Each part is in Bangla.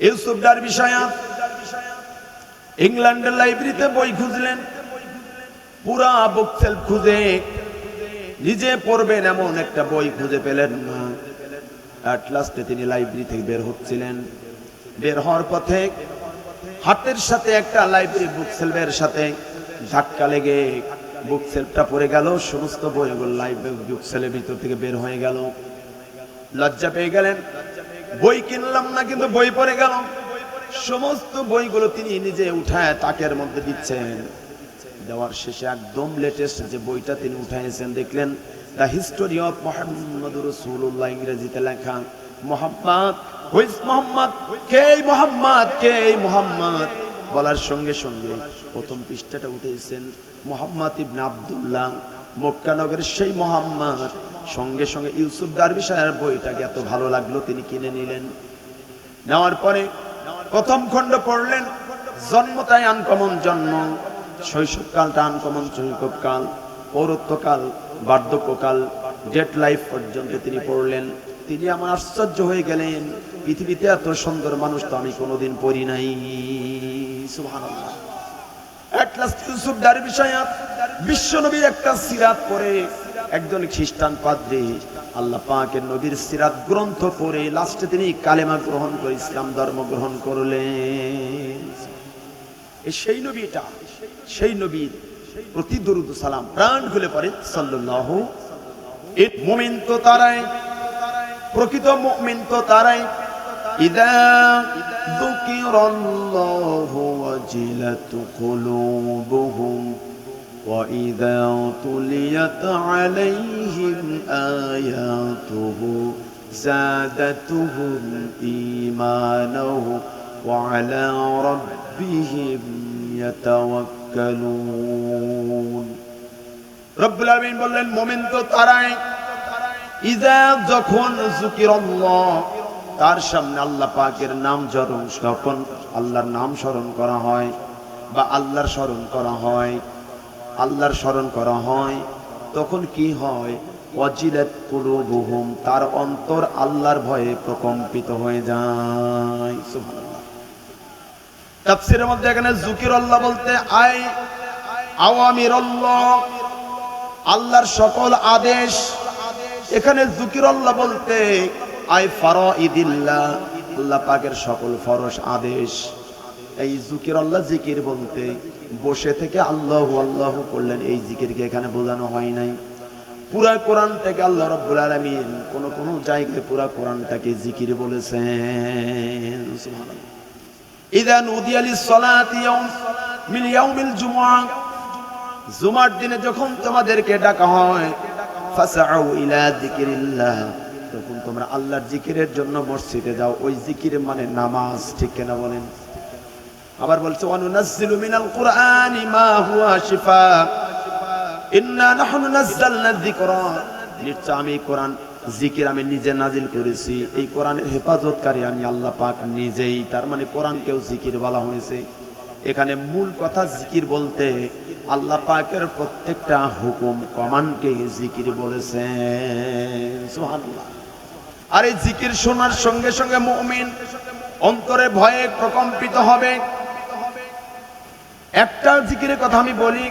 ইউসুফ ডারবি সাহেব ইংল্যান্ডের লাইব্রেরিতে বই খুঁজলেন। পুরা বুক সেলফ খুঁজে নিজে পড়বেন এমন একটা বই খুঁজে পেলেন না। লাস্টে তিনি লাইব্রেরি থেকে বের হচ্ছিলেন। বের হওয়ার পথে হাতের সাথে একটা লাইব্রেরি বুক সেলফের সাথে ধাক্কা লেগে বুক সেলফটা পড়ে গেল। সমস্ত বইগুলো লাইব্রেরি বুক সেলের ভিতর থেকে বের হয়ে গেল। লজ্জা পেয়ে গেলেন। বই কিনলাম না, কিন্তু বই পড়ে গেল সমস্ত বইগুলো তিনি নিজে উঠায় তাকের মধ্যে দিচ্ছেন। দেওয়ার শেষে একদম লেটেস্ট যে বইটা তিনি উঠাইছেন, দেখলেন the history of Mohammad Rasulullah ইংরেজিতে লেখা, মোহাম্মদ হুইস মোহাম্মদ? কে মোহাম্মদ? কে মোহাম্মদ? বলার সঙ্গে সঙ্গে প্রথম পৃষ্ঠাটা উঠেছেন মোহাম্মদ ইবনে আব্দুল্লাহ, মক্কানগরের সেই মোহাম্মদ। সঙ্গে সঙ্গে ইউসুফ দারবি সাহের বইটাকে এত ভালো লাগল, তিনি কিনে নিলেন। নেওয়ার পরে প্রথম খণ্ড পড়লেন, জন্মতাই আনকমন জন্ম শৈশবকালটা আনকমন শৈশবকাল, পৌরত্বকাল, বার্ধক্যকাল, ডেট লাইফ পর্যন্ত তিনি পড়লেন। তিনি আমার আশ্চর্য হয়ে গেলেন, পৃথিবীতে এত সুন্দর মানুষ তো আমি কোনোদিন পড়ি নাই। সাহেব বিশ্বনবীর একটা সিরাত পড়ে একজন খ্রিস্টান পাদ্রী আল্লাহ পাকের নবীর সিরাত গ্রন্থ পড়ে লাস্টে তিনি কালেমা গ্রহণ করে, ইসলাম ধর্ম গ্রহণ করলেন। সেই নবীটা, সেই নবীর প্রতি দরুদ সালাম প্রাণ খুলে পড়ে সাল্লাল্লাহু এর মুমিন তো তারাই, প্রকৃত মুমিন তো তারাই। ইদা যুকিরাল্লাহু ওয়াজিলাত কুলুবুহুম। وإذا تليت عليهم آياته زادتهم إيمانا وعلى ربهم يتوكلون رب العالمين বললেন মোমেন তো তারাই ইজা যখন যুকিরাল্লাহ তার সামনে আল্লাহ পাকের নাম স্মরণ যখন আল্লাহর নাম স্মরণ করা হয় বা আল্লাহর স্মরণ করা হয় আল্লাহর স্মরণ করা হয়, তখন কি হয়? অজিলাত কুলুবুহুম, তার অন্তর আল্লাহর ভয়ে প্রকম্পিত হয়ে যায়। সুবহানাল্লাহ। মধ্যে এখানে জুকির আল্লাহ বলতে, আই আওয়ামির আল্লাহর সকল আদেশ। এখানে জুকির আল্লাহ বলতে, আই ফারাইদিল্লাহ, আল্লাহ পাকের সকল ফরজ আদেশ। এই জুকির আল্লাহ জিকির বলতে বসে থেকে আল্লাহ আল্লাহ করলেন। এই জিকিরকে এখানে বোঝানো হয় নাই। পুরা কোরআন থেকে আল্লাহ রব্বুল আলামিন কোন কোন জায়গায় পুরা কোরআনটাকে জিকির বলেছেন। সুবহানাল্লাহ। ইদা নুদিয়া লিস-সালাতি ইয়াউম ইয়াউমিল জুমার দিনে যখন তোমাদেরকে ডাকা হয় ফাসআউ ইলা তখন তোমরা আল্লাহর জিকিরের জন্য মসজিদে যাও। ওই জিকির মানে নামাজ, ঠিক কেনা বলেন? আবার বলছে অনুনাজ্জিলু মিনাল কুরআনি মা হুয়া শিফা। ইন্না নাহনু নাযালনা যিকরা। নিশ্চয় আমি কোরআন জিকির আমি নিজে নাজিল করেছি। এই কোরআনের হেফাজতকারী আমি আল্লাহ পাক নিজেই। তার মানে কোরআনকেও জিকির বলা হয়েছে। এখানে মূল কথা জিকির বলতে আল্লাহ পাকের প্রত্যেকটা হুকুম কমানকে জিকির বলেছেন সুবহানাল্লাহ। আর এই জিকির শোনার সঙ্গে সঙ্গে মুমিন অন্তরে ভয়ে প্রকম্পিত হবে। একটা জিকিরের কথা আমি বলি,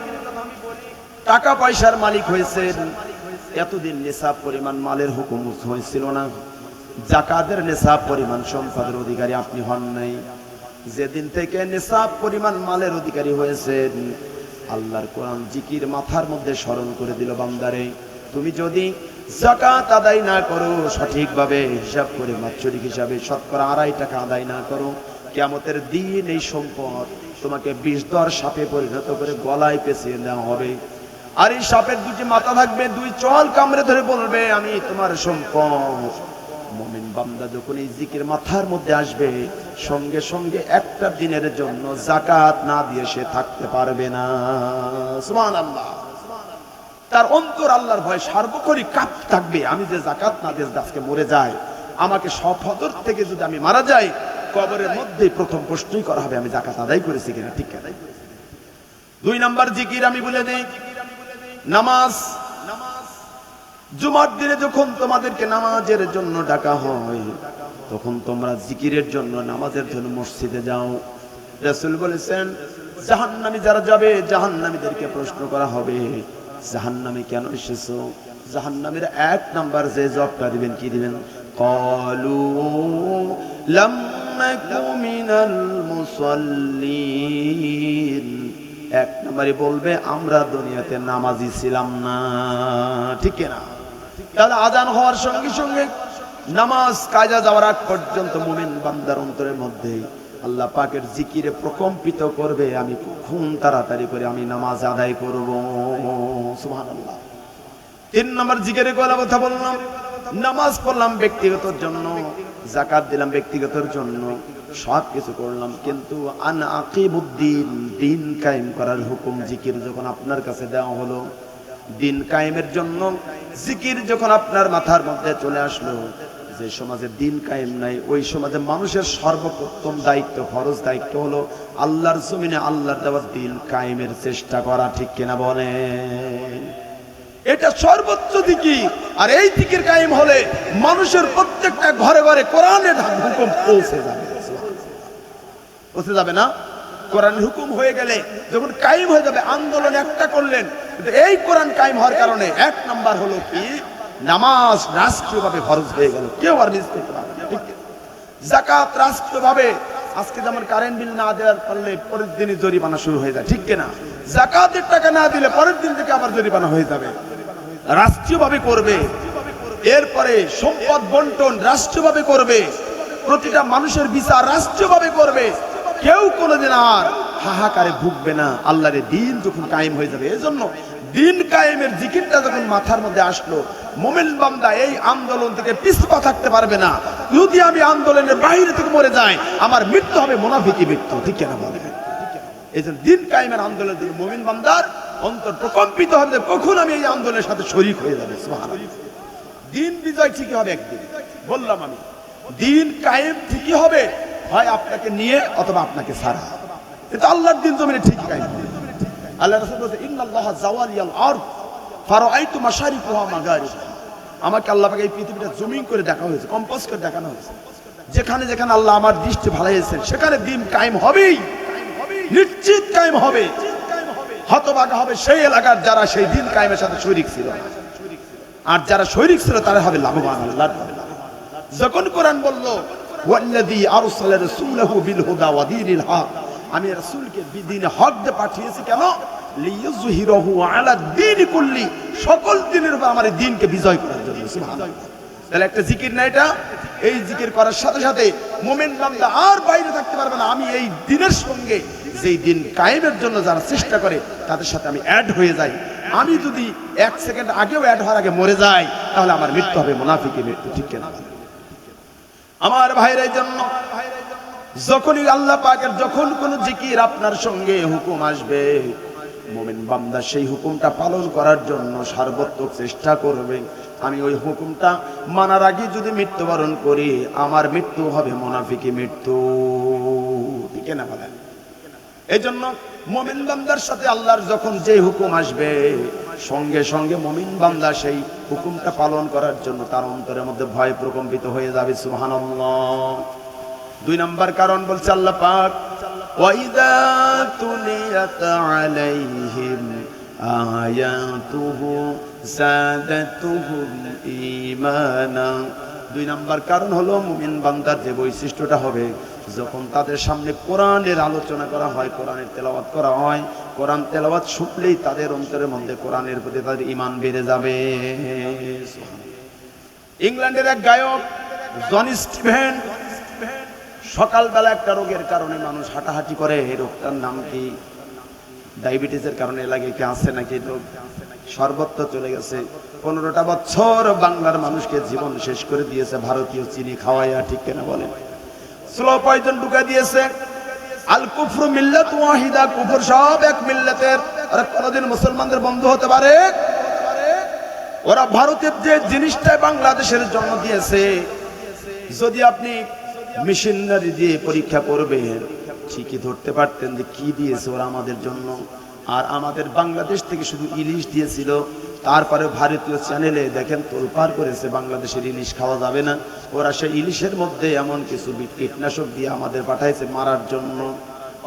টাকা পয়সার মালিক হয়েছেন। এতদিন নেশাব পরিমাণ মালের হুকুম হয়েছিল না। জাকাতের নেশাব পরিমাণ সম্পদের অধিকারী আপনি হন নাই। যেদিন থেকে নেশাব পরিমাণ মালের অধিকারী হয়েছেন, আল্লাহর কোরআন জিকির মাথার মধ্যে স্মরণ করে দিল বান্দারে, তুমি যদি জাকাত আদায় না করো, সঠিকভাবে হিসাব করে মাচ্ছরিক হিসাবে শতকরা আড়াই টাকা আদায় না করো কেমতের দিন এই সম্পদ তোমাকে বিষ দর সাপে পরিণত করে গলায় পেঁচিয়ে দেওয়া হবে। আর এই সাপের দুটি মাথা থাকবে, দুই চল কামড়ে ধরে বলবে, আমি তোমার সম্পদ। মমিন বান্দা যখন এই জিকির মাথার মধ্যে আসবে, সঙ্গে সঙ্গে একটা দিনের জন্য জাকাত না দিয়ে সে থাকতে পারবে না। সুবহানাল্লাহ। তার অন্তর আল্লাহর ভয় সার্বক্ষণিক কাপ থাকবে। আমি যে জাকাত না দিয়ে আজকে মরে যাই, আমাকে সফদর থেকে যদি আমি মারা যাই কবরের মধ্যে প্রথম প্রশ্নই করা হবে, আমি জাকাত আদায় করেছি কিনা, ঠিক কিনা? দুই নাম্বার জিকির আমি বলে দেই, নামাজ, জুমার দিনে যখন তোমাদেরকে নামাজের জন্য ডাকা হয়, তখন তোমরা জিকিরের জন্য নামাজের জন্য মসজিদে যাও। রাসূল বলেছেন, জাহান্নামী যারা যাবে, জাহান্নামীদেরকে প্রশ্ন করা হবে, জাহান্নামে কেন এসেছ? জাহান্নামীর এক নাম্বার যে জবটা দিবেন, কি দিবেন? কলু, লাম এক নম্বরে বলবে, আমরা দুনিয়াতে নামাজি ছিলাম না। ঠিক না? তাহলে আজান হওয়ার সঙ্গে সঙ্গে নামাজ কাজা যাওয়ার আগ পর্যন্ত মুমিন বান্দার অন্তরের মধ্যে আল্লাহ পাকের জিকিরে প্রকম্পিত করবে, আমি কখন তাড়াতাড়ি করে আমি নামাজ আদায় করব। সুবহানাল্লাহ। তিন নম্বর জিকিরে কথা বললাম? নামাজ পড়লাম ব্যক্তিগত জন্য জাকাত দিলাম ব্যক্তিগতর জন্য, সব কিছু করলাম। কিন্তু দিন কায়েম করার হুকুম জিকির যখন আপনার কাছে দেওয়া হলো, দিন কায়েমের জন্য জিকির যখন আপনার মাথার মধ্যে চলে আসলো, যে সমাজে দিন কায়েম নাই, ওই সমাজে মানুষের সর্বপ্রথম দায়িত্ব, ফরজ দায়িত্ব হলো আল্লাহর জমিনে আল্লাহর দেওয়ার দিন কায়েমের চেষ্টা করা, ঠিক কিনা বলেন? এটা সর্বোচ্চ দিকি আর এই দিকের কায়েম হলে মানুষের প্রত্যেকটা ঘরে ঘরে কোরআনের হুকুম পৌঁছে যাবে। পৌঁছে যাবে না? কোরআন হুকুম হয়ে গেলে যখন কায়েম হয়ে যাবে, আন্দোলন একটা করলেন, কিন্তু এই কোরআন কায়েম হওয়ার কারণে এক নাম্বার হলো কি? নামাজ রাষ্ট্রীয়ভাবে ফরজ হয়ে গেল। কেউ আর মিস করতে পারবে না। ঠিক জাকাত রাষ্ট্রীয়ভাবে আজকে যেমন কারেন্ট বিল না দেওয়ার পারলে পরের দিনই জরিমানা শুরু হয়ে যায়। ঠিক কিনা জাকাতের টাকা না দিলে পরের দিন থেকে আবার জরিমানা হয়ে যাবে। রাষ্ট্রীয়ভাবে করবে। এরপরে সম্পদ বন্টন রাষ্ট্রীয়ভাবে করবে। প্রতিটা মানুষের বিচার রাষ্ট্রীয়ভাবে করবে। কেউ কোনোদিন আর হাহাকারে ভুগবে না। আল্লাহর দিন যখন কায়েম হয়ে যাবে, এজন্য দিন কায়েমের জিকিরটা যখন মাথার মধ্যে আসলো, মোমেন বান্দা এই আন্দোলন থেকে পিছপা থাকতে পারবে না। যদি আমি আন্দোলনের বাইরে থেকে মরে যাই, আমার মৃত্যু হবে মোনাফিকি মৃত্যু। ঠিক কেনা বলে এই জন্য দিন কায়েমের আন্দোলন মোমিন বান্দার অন্তর প্রকম্পিত হবে কখন আমি এই আন্দোলনের সাথে শরিক হয়ে যাবে? দিন বিজয় ঠিকই হবে একদিন। বললাম আমি, দিন কায়েম ঠিকই হবে, হয় আপনাকে নিয়ে অথবা আপনাকে সারা এটা আল্লাহর দিন জমিনে ঠিক কায়েম হবে। আল্লাহ রাসূল বলেছে, ইন্নাল্লাহা জাওয়ালিয়াল আরদ, ফারাআইতু মাশারিকুহা মাগারিবুহা আমাকে আল্লাহ পাকে এই পৃথিবীটা জমিন করে দেখা হয়েছে, কম্পোজ করে দেখানো হয়েছে। যেখানে যেখানে আল্লাহ আমার দৃষ্টি ভালাইয়েছেন, সেখানে দিন কায়েম হবেই। নিশ্চিত কায়েম হবে। হতবাগা হবে সেই এলাকার যারা সেই দিন কায়েমের সাথে শরিক ছিল। আর যারা শরিক ছিল, তারা হবে লাভবান আল্লাহর হবে যখন কোরআন বলল, ওয়াল্লাযী আরসালা রাসূলাহু বিল হুদা ওয়া দীনিল হক আমি রাসূলকে বিদিনে হক দিয়ে পাঠিয়েছি কেন? লিইয়ুযহিরাহু আলা দীনি কুল্লি, সকল দিনের উপর আমার দিনকে বিজয় করার জন্য, সুবহানাল্লাহ। তাহলে একটা জিকির না এটা? এই জিকির করার সাথে সাথে মোমেন বান্দা আর বাইরে থাকতে পারবে না। আমি এই দিনের সঙ্গে যেই দিন কায়েমের জন্য যারা চেষ্টা করে, তাদের সাথে আমি অ্যাড হয়ে যাই। আমি যদি এক সেকেন্ড আগেও অ্যাড হওয়ার আগে মরে যাই, তাহলে আমার মৃত্যু হবে মোনাফিকে মৃত্যু, ঠিক কেনা? আমার ভাইয়ের জন্য যখনই আল্লাহ পাকের যখন কোন জিকির আপনার সঙ্গে হুকুম আসবে, মোমেন বান্দা সেই হুকুমটা পালন করার জন্য সার্বত্রিক চেষ্টা করবে। আমি ওই হুকুমটা মানার আগে যদি মৃত্যুবরণ করি, আমার মৃত্যু হবে মোনাফিকি মৃত্যু, ঠিক না বলেন? এই জন্য মমিন বান্দার সাথে আল্লাহর যখন যে হুকুম আসবে, সঙ্গে সঙ্গে মমিন বান্দা সেই হুকুমটা পালন করার জন্য তার অন্তরের মধ্যে ভয় প্রকম্পিত হয়ে যাবে সুহান দুই নম্বর কারণ বলছে আল্লাহ পাক দুই নাম্বার কারণ হলো মুমিন বান্দার যে বৈশিষ্ট্যটা হবে যখন তাদের সামনে কোরআনের আলোচনা করা হয়, কোরআনের তেলাওয়াত করা হয়, কোরআন তেলাওয়াত শুনলেই তাদের অন্তরের মধ্যে কোরআনের প্রতি তাদের ইমান বেড়ে যাবে। ইংল্যান্ডের এক গায়ক, জন স্টিভেন, সকালবেলা একটা রোগের কারণে মানুষ হাঁটাহাঁটি করে। এই রোগটার নাম কি? ডায়াবেটিসের কারণে লাগে কি আছে নাকি? রোগ সর্বত্র চলে গেছে। পনেরোটা বছর বাংলার মানুষকে জীবন শেষ করে দিয়েছে, ভারতীয় চিনি খাওয়াইয়া, ঠিক কেনা বলেন? স্লো ঢুকা দিয়েছে। আল কুফরু মিল্লাত ওয়াহিদা, কুফর সব এক মিল্লাতের। আর কোনদিন মুসলমানদের বন্ধু হতে পারে? ওরা ভারতের যে জিনিসটা বাংলাদেশের জন্ম দিয়েছে, যদি আপনি মেশিনারি দিয়ে পরীক্ষা করবেন, ঠিকই ধরতে পারতেন যে কি দিয়েছে ওরা আমাদের জন্য। আর আমাদের বাংলাদেশ থেকে শুধু ইলিশ দিয়েছিল তারপরে ভারতীয় চ্যানেলে দেখেন তোলপার করেছে বাংলাদেশের ইলিশ খাওয়া যাবে না। ওরা সেই ইলিশের মধ্যে এমন কিছু কীটনাশক দিয়ে আমাদের পাঠাইছে মারার জন্য।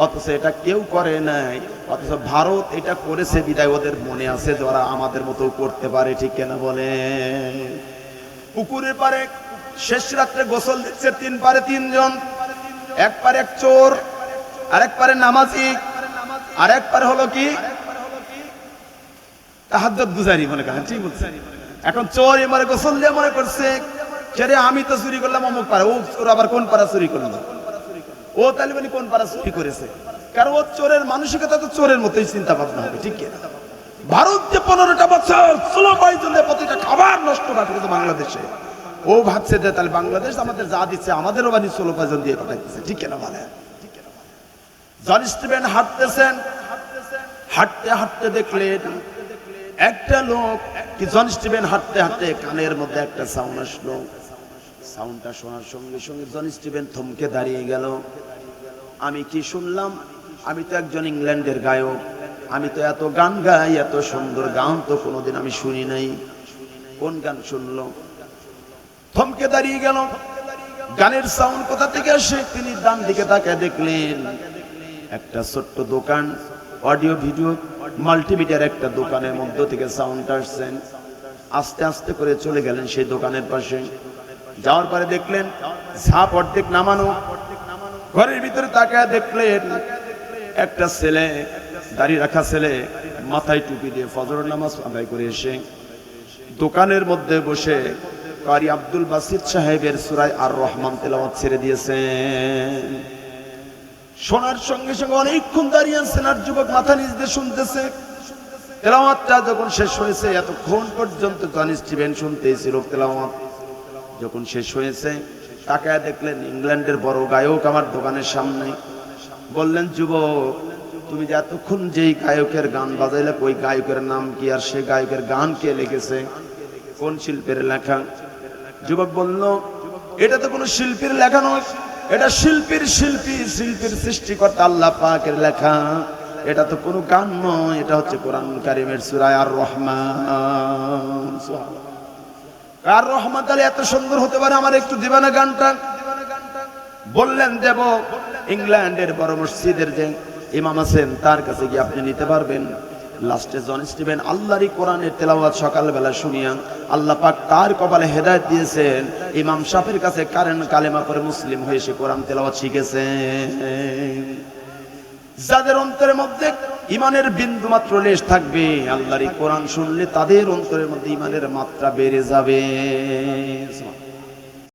অথচ এটা কেউ করে নাই। অথচ ভারত এটা করেছে, বিদায় ওদের মনে আছে যারা আমাদের মতো করতে পারে, ঠিক কেনা বলে পুকুরের পারে শেষ রাত্রে গোসল দিচ্ছে তিন পারে তিনজন। এক পারে এক চোর, আরেক পারে নামাজি, আরেক পারে হলো কি? গুজারি মনে করেন, ঠিক বলছে। এখন চোর এবারে গোসল দিয়ে মনে করছে ছেড়ে আমি তো চুরি করলাম, অমুক পারা ও চোর আবার কোন পারা চুরি ও কোন পারা চুরি করেছে? কারণ ও চোরের মানসিকতা তো চোরের মতোই চিন্তা ভাবনা হবে, ঠিক কি? না? ভারত যে পনেরোটা বছর, ষোলো প্রতিটা খাবার নষ্ট বাংলাদেশে। ও ভাবছে যে তাহলে বাংলাদেশ আমাদের যা দিচ্ছে, আমাদেরও বাড়ি ষোলো পয়জন দিয়ে পাঠাইতেছে, ঠিক না বলে জন স্টিভেন হাঁটতেছেন, হাঁটতে হাঁটতে দেখলেন একটা লোক জন স্টিভেন হাঁটতে হাঁটতে কানের মধ্যে একটা সাউন্ড আসলো। সাউন্ডটা শোনার সঙ্গে সঙ্গে জন স্টিভেন থমকে দাঁড়িয়ে গেল। আমি কি শুনলাম? আমি তো একজন ইংল্যান্ডের গায়ক। আমি তো এত গান গাই, এত সুন্দর গান তো কোনোদিন আমি শুনি নাই। কোন গান শুনলো? থমকে দাঁড়িয়ে গেল। গানের সাউন্ড কোথা থেকে আসে? তিনি ডান দিকে তাকায় দেখলেন, একটা ছোট্ট দোকান। অডিও ভিডিও মাল্টিমিডিয়ার একটা দোকানের মধ্য থেকে সাউন্ড আসছেন। আস্তে আস্তে করে চলে গেলেন সেই দোকানের পাশে। যাওয়ার পরে দেখলেন ঝাপ অর্ধেক নামানো। ঘরের ভিতরে তাকায় দেখলেন একটা ছেলে দাড়ি রাখা ছেলে, মাথায় টুপি দিয়ে ফজর নামাজ আদায় করে এসে দোকানের মধ্যে বসে কারি আব্দুল বাসিদ সাহেবের সুরাই আর রহমান তেলাওয়াত ছেড়ে দিয়েছেন। শোনার সঙ্গে সঙ্গে অনেকক্ষণ দাঁড়িয়ে আছেন, আর যুবক মাথা নিচ দিয়ে শুনতেছে। তেলাওয়াতটা যখন শেষ হয়েছে, এতক্ষণ পর্যন্ত জন স্টিভেন ছিল তেলাওয়াত। যখন শেষ হয়েছে, তাকায় দেখলেন ইংল্যান্ডের বড় গায়ক আমার দোকানের সামনে। বললেন, যুবক, তুমি যে এতক্ষণ যেই গায়কের গান বাজাইলে, ওই গায়কের নাম কি আর সে গায়কের গান কে লিখেছে? কোন শিল্পের লেখা? যুবক বলল, এটা তো কোনো শিল্পীর লেখা নয়। এটা শিল্পীর শিল্পী, শিল্পীর সৃষ্টিকর্তা আল্লাহ পাকের লেখা। এটা তো কোনো গান নয়, এটা হচ্ছে কোরআন কারিমের সুরায় আর রহমান আর রহমান তাহলে এত সুন্দর হতে পারে আমার একটু দিবানা গানটা? বললেন দেব, ইংল্যান্ডের বড় মসজিদের যে ইমাম আছেন, তার কাছে গিয়ে আপনি নিতে পারবেন। লাস্টে জন স্টিভেন আল্লাহরই কোরআনের তেলাওয়াত সকালবেলা শুনিয়া আল্লাহ পাক তার কপালে হেদায়েত দিয়েছেন। ইমাম সাহেবের কাছে কারেন কালেমা করে মুসলিম হয়ে সে কোরআন তেলাওয়াত শিখেছে যাদের অন্তরের মধ্যে ইমানের বিন্দু মাত্র লেশ থাকবে, আল্লাহর এই কোরআন শুনলে তাদের অন্তরের মধ্যে ইমানের মাত্রা বেড়ে যাবে।